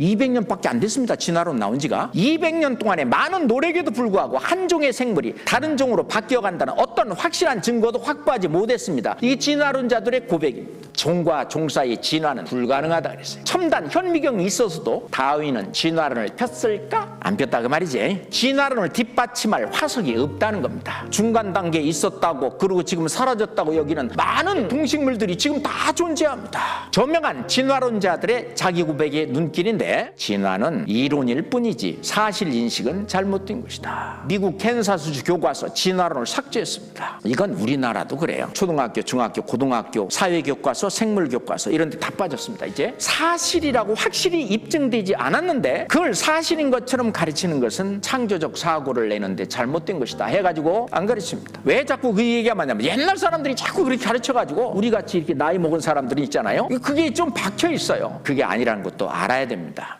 200년밖에 안 됐습니다. 진화론 나온 지가. 200년 동안에 많은 노력에도 불구하고 한 종의 생물이 다른 종으로 바뀌어 간다는 어떤 확실한 증거도 확보하지 못했습니다. 이 진화론자들의 고백입니다. 종과 종 사이 진화는 불가능하다 그랬어요. 첨단 현미경이 있어서도 다윈은 진화론을 폈을까? 안 폈다 그 말이지. 진화론을 뒷받침할 화석이 없다는 겁니다. 중간 단계에 있었다고 그리고 지금 사라졌다고 여기는 많은 동식물들이 지금 다 존재합니다. 저명한 진화론자들의 자기 고백의 눈길인데 진화는 이론일 뿐이지 사실 인식은 잘못된 것이다. 미국 캔사스주 교과서 진화론을 삭제했습니다. 이건 우리나라도 그래요. 초등학교, 중학교, 고등학교, 사회교과서, 생물교과서 이런 데 다 빠졌습니다. 이제 사실이라고 확실히 입증되지 않았는데 그걸 사실인 것처럼 가르치는 것은 창조적 사고를 내는데 잘못된 것이다 해가지고 안 가르칩니다. 왜 자꾸 그 얘기가 많냐면 옛날 사람들이 자꾸 그렇게 가르쳐가지고 우리 같이 이렇게 나이 먹은 사람들이 있잖아요. 그게 좀 박혀 있어요. 그게 아니라는 것도 알아야 됩니다.